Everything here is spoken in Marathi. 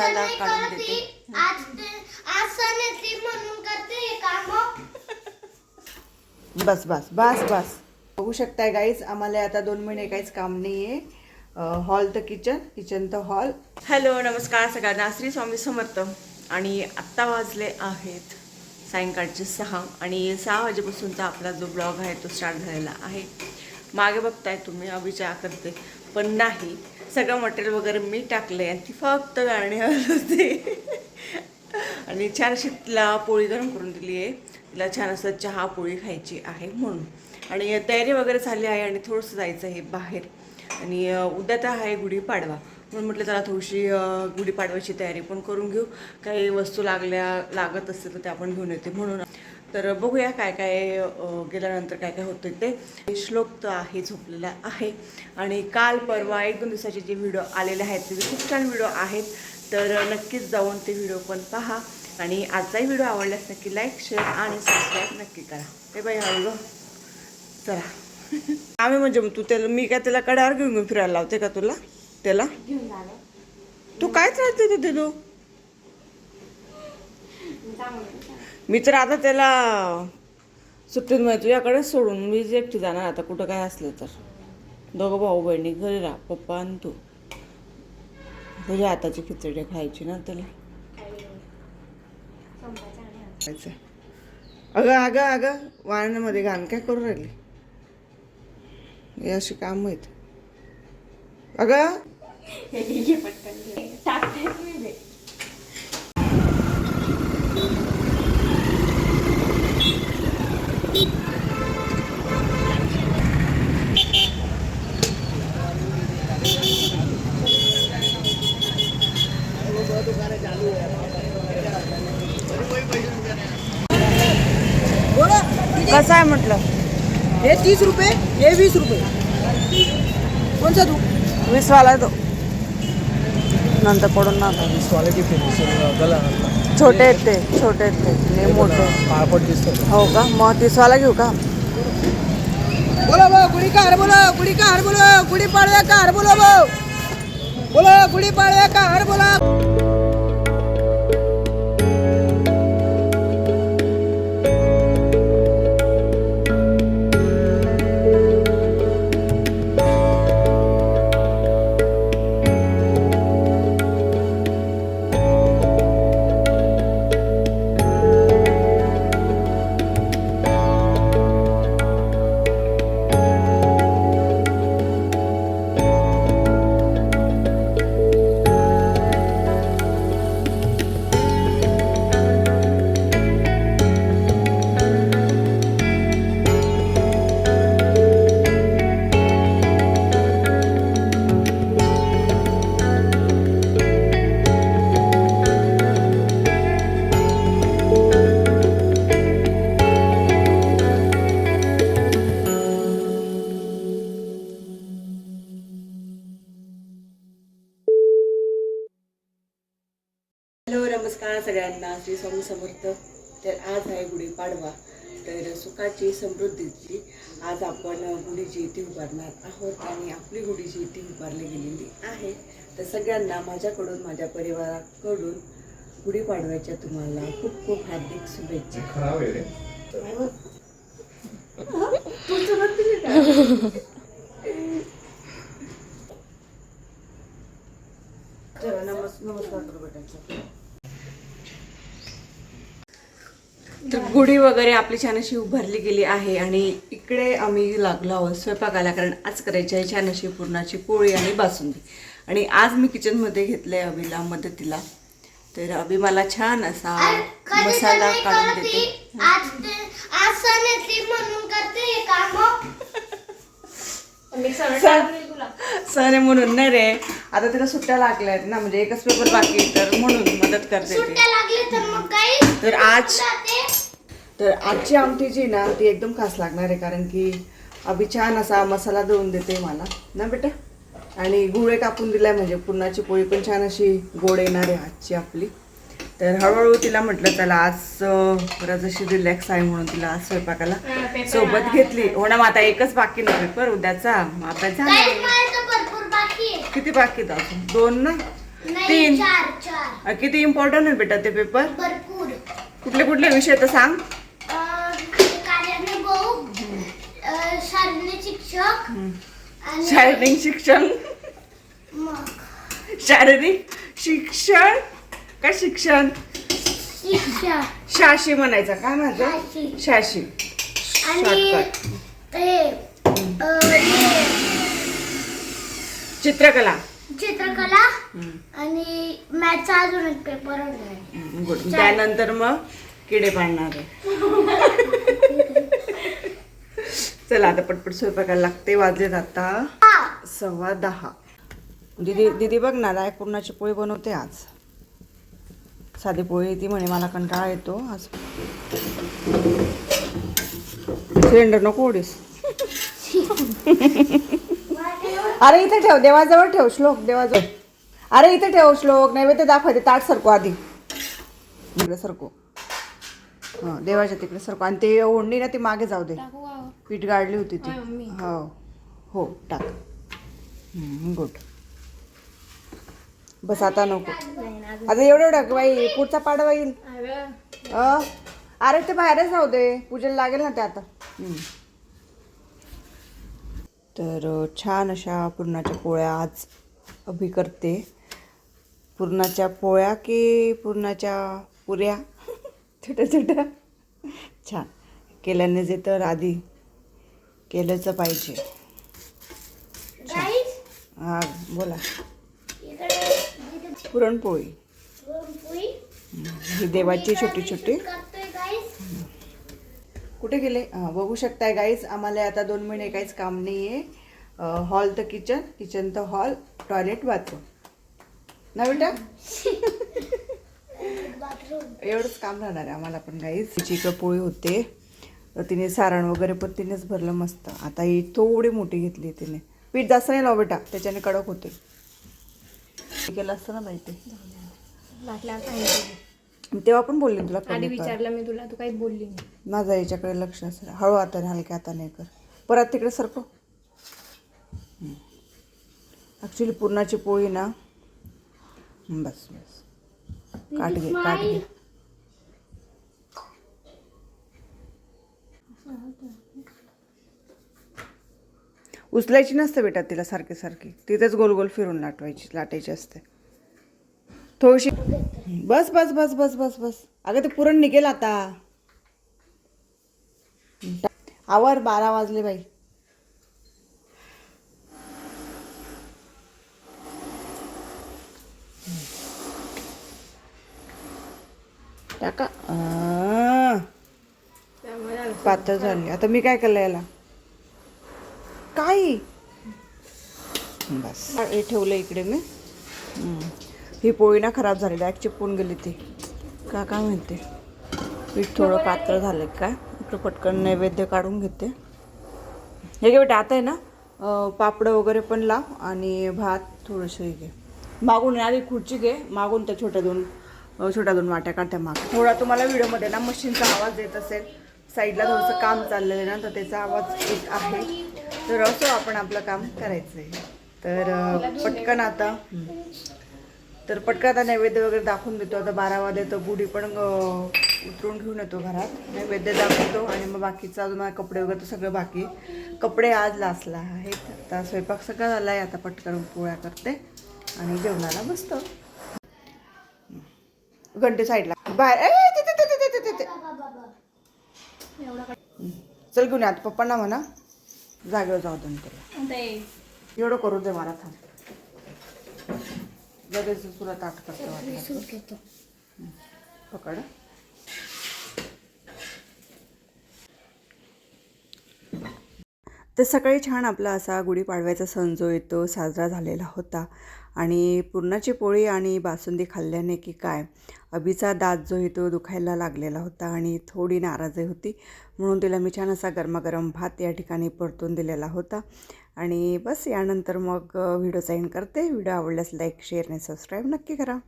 मसाला काढून देते. हे बस बस बस बस. बघू शकताय गाईज आम्हाला आता दोन महिने काहीच काम नाही आहे हॉल तर किचन किचन तर हॉल हॅलो नमस्कार सगळ्यांना. श्री स्वामी समर्थ. आणि आत्ता वाजले आहेत सायंकाळचे सहा आणि सहा वाजेपासूनचा आपला जो ब्लॉग आहे तो स्टार्ट झालेला आहे. मागे बघताय तुम्ही अभिचहा करते. पण नाही. सगळं मटेरियल वगैरे मी टाकलं आहे आणि ती फक्त गाणी हलत होते आणि छान अशी तिला पोळी गरम करून दिली आहे. तिला छान असं चहा पोळी खायची आहे म्हणून. आणि तयारी वगैरे झाली आहे आणि थोडंसं जायचं आहे बाहेर. आणि उद्या तर आहे गुढीपाडवा म्हणून म्हटलं त्याला थोडीशी गुढीपाडव्याची तयारी पण करून घेऊ. काही वस्तू लागल्या लागत असतील तर त्या आपण घेऊन येते म्हणून. तर बघूया काय काय गेल्यानंतर काय काय होतं ते. श्लोक तर आहे झोपलेला आहे. आणि काल परवा एक दोन दिवसाचे जे व्हिडिओ आलेले आहेत ते खूप छान व्हिडिओ आहेत. तर नक्कीच जाऊन ते व्हिडिओ पण पहा. आणि आजचाही व्हिडिओ आवडल्यास नक्की लाईक शेअर आणि सबस्क्राईब नक्की करा. हे बाई हळू चला. आम्ही म्हणजे तू त्याला मी काय त्याला कड्यावर घेऊन घेऊन फिरायला लावते का तुला? त्याला? तू काय त्रास देतो ते? तू मी तर आता त्याला सुट्टीत माहिती तुझ्याकडेच सोडून मी जे एकटी जाणार आता कुठं काय असलं तर. दोघं भाऊ बहिणी घरी राहा पप्पा आणि तू. तुझ्या हाताची खिचडी खायची ना त्याला. अगं अगं अगं वाळण्यामध्ये घाण काय करू राहिली? हे अशी काम आहेत. अगं? कसं आहे म्हटलं? हे तीस रुपये हे वीस रुपये. कोणचा तू? वीसवाला तो. नंतर पडून ना छोटे आहेत ते छोटे आहेत ते. लय मोठे. पाळपट दिसतो हो का? मग तीसवाला घेऊ का? बोलो बो गुडी का हार बोलो गुडी का हार बोलो गुडी पाडव्या का हार बोलो बो बोलो गुडी पाडव्या का हार बोला. सगळ्यांना श्री स्वामी समर्थ तर आज आहे गुढीपाडवा तर सुखाची समृद्धीची आज आपण गुढी जी ती उभारणार आहोत आणि आपली गुढी जी ती उभारली गेलेली आहे. तर सगळ्यांना माझ्याकडून माझ्या परिवाराकडून गुढीपाडव्याच्या तुम्हाला खूप खूप हार्दिक शुभेच्छा. नमस्कार करू बेटांचा तर गुढी वगैरे आपली छान अशी उभारली गेली आहे आणि इकडे आम्ही लागलो आहोत स्वयंपाकाला कारण आज करायची आहे छान अशी पूर्णाची पोळी आणि बासुंदी. आणि आज मी किचनमध्ये घेतलं आहे अभिला मदतीला. तर अभि मला छान असा मसाला काढून देते. म्हणून करते हे म्हणून नाही रे. आता तिला सुट्ट्या लागल्या आहेत ना म्हणजे एकच पेपर बाकी तर म्हणून मदत करते तर मग काही तर आज तर आजची आमटी जी ना ती एकदम खास लागणार आहे कारण की अभि छान असा मसाला देऊन देते मला. ना बेटा? आणि गुळे कापून दिलाय म्हणजे पुरणाची पोळी पण छान अशी गोड येणार आहे आजची आपली. तर हळूहळू तिला म्हटलं चला आज जरा जशी रिलॅक्स आहे म्हणून तिला आज स्वयंपाकाला सोबत घेतली. हो ना मग आता एकच बाकी ना पेपर उद्याचा. अभ्यास बाकी आहे. किती बाकी अजून? दोन ना? तीन. चार चार. अ, किती इम्पॉर्टंट आहे बेटा ते पेपर भरपूर. कुठले कुठले विषय तर सांग अं, कार्याने भाऊ अं, शारीरिक शिक्षण. शारीरिक शिक्षण? का शिक्षण? शिक्षा शाशी म्हणायचं काय म्हणायचं शाशी. आणि. ते चित्रकला. चित्रकला आणि मॅथचा अजून एक पेपर त्यानंतर मग किडे पाडणार चला आता पटपट स्वयंपाकाला लागते. वाजलेत आता सव्वा दहा. दिदी दिदी बघ ना राय पुरणाची पोळी बनवते आज. साधी पोळी ती म्हणे मला कंटाळा येतो. आज सिलेंडर नको ओढीस. अरे इथे ठेव देवाजवळ ठेव श्लोक देवाजवळ. अरे इथे ठेव श्लोक नैवेद्य दाखवायचे ताट सरको आधी. सरको. हां देवाच्या तिकडे सरको. आणि ते ओढणी ना ती मागे जाऊ दे. पीठ गाडली होती ती. हो हो. टाक. गुड. बस आता नको. आता एवढं एवढं बाई पुढचा पाडवा येईल. अ, अरे ते बाहेरच राहू दे. पूजेला लागेल ना ते आता. हम्म. तर अ, छान अशा पुरणाच्या पोळ्या आज अभि करते. पुरणाच्या पोळ्या की पुरणाच्या पुऱ्या? छोट्या छोट्या छान. केल्याने जे तर आधी केलंच पाहिजे. हा बोला. पुरणपोळी. ही देवाची छोटी छोटी कुठे गेले? हां बघू शकताय गाईज आम्हाला आता दोन महिने काहीच काम नाही आहे हॉल तर किचन किचन तर हॉल टॉयलेट बाथरूम ना बेटा एवढंच काम राहणार आहे आम्हाला पण गाईज तिची पोळी होते. तर तिने सारण वगैरे पण तिनेच भरलं मस्त. आता ही थोडी मोठी घेतली तिने. पीठ जास्त नाही लाव बेटा त्याच्याने कडक होते. केलं असतं ना माहिती तेव्हा पण बोलले तुला आधी विचारलं मी तुला तू काहीच बोलली नाही. माझा याच्याकडे लक्ष असेल हळू हाताने हलक्या हाताने कर. परत तिकडे सरको ॲक्च्युली पुरणाची पोळी ना. बस बस. काट घे काट घे. उचलायची नसते बेटा तिला सारखी सारखी. तिथेच गोल गोल फिरून लाटवायची लाटायची असते. थोडीशी बस बस बस बस बस बस. अगं ते पुरण निघेल आता. आवर बारा वाजले बाई. टाका. पातळ झाली. आता मी काय केलं याला? काय बस. हे ठेवलं इकडे मी. ही पोळी ना खराब झाली. डायरेक्ट चिपकून गेली ती. का काय म्हणते पीठ थोडं पातळ झालं काय इकडं पटकन नैवेद्य काढून घेते. हे घे बेटा आता आहे ना पापडं वगैरे पण लाव आणि भात थोडंसं हे घे. मागून आधी खुर्ची घे. मागून त्या छोट्या दोन छोट्या दोन वाट्या काढत्या माग. थोडा तुम्हाला व्हिडिओमध्ये ना मशीनचा आवाज येत असेल साईडला थोडंसं काम चाललेलं आहे ना तर त्याचा आवाज एक आहे. तर असो आपण आपलं काम करायचं आहे तर पटकन आता तर पटकन आता नैवेद्य वगैरे दाखवून देतो. आता बारा वाजले तर गुढी पण उतरून घेऊन येतो घरात. नैवेद्य दाखवतो आणि मग बाकीचं अजून माझे कपडे वगैरे तर सगळं बाकी. कपडे आज लासला आहेत. आता स्वयंपाक सगळा झाला आहे आता पटकन पोळ्या करते आणि जेवणाला बसतो. घंटे साईडला. बाहेर चल घेऊन आता पप्पांना म्हणा. जागेवर जाऊ दे त्याला एवढं करू दे मला थांब. लगेच तुला ताट करतो पकड. तर सकाळी छान आपला असा गुढीपाडव्याचा सण जो येतो साजरा झालेला होता. आणि पुरणाची पोळी आणि बासुंदी खाल्ल्याने की काय? अभिचा दात जो आहे तो दुखायला लागलेला होता आणि थोडी नाराजी होती. म्हणून तिला मी छान असा गरमागरम भात या ठिकाणी परतून दिलेला होता. आणि बस यानंतर मग व्हिडिओ साईन करते. व्हिडिओ आवडल्यास लाईक शेअर आणि सबस्क्राईब नक्की करा.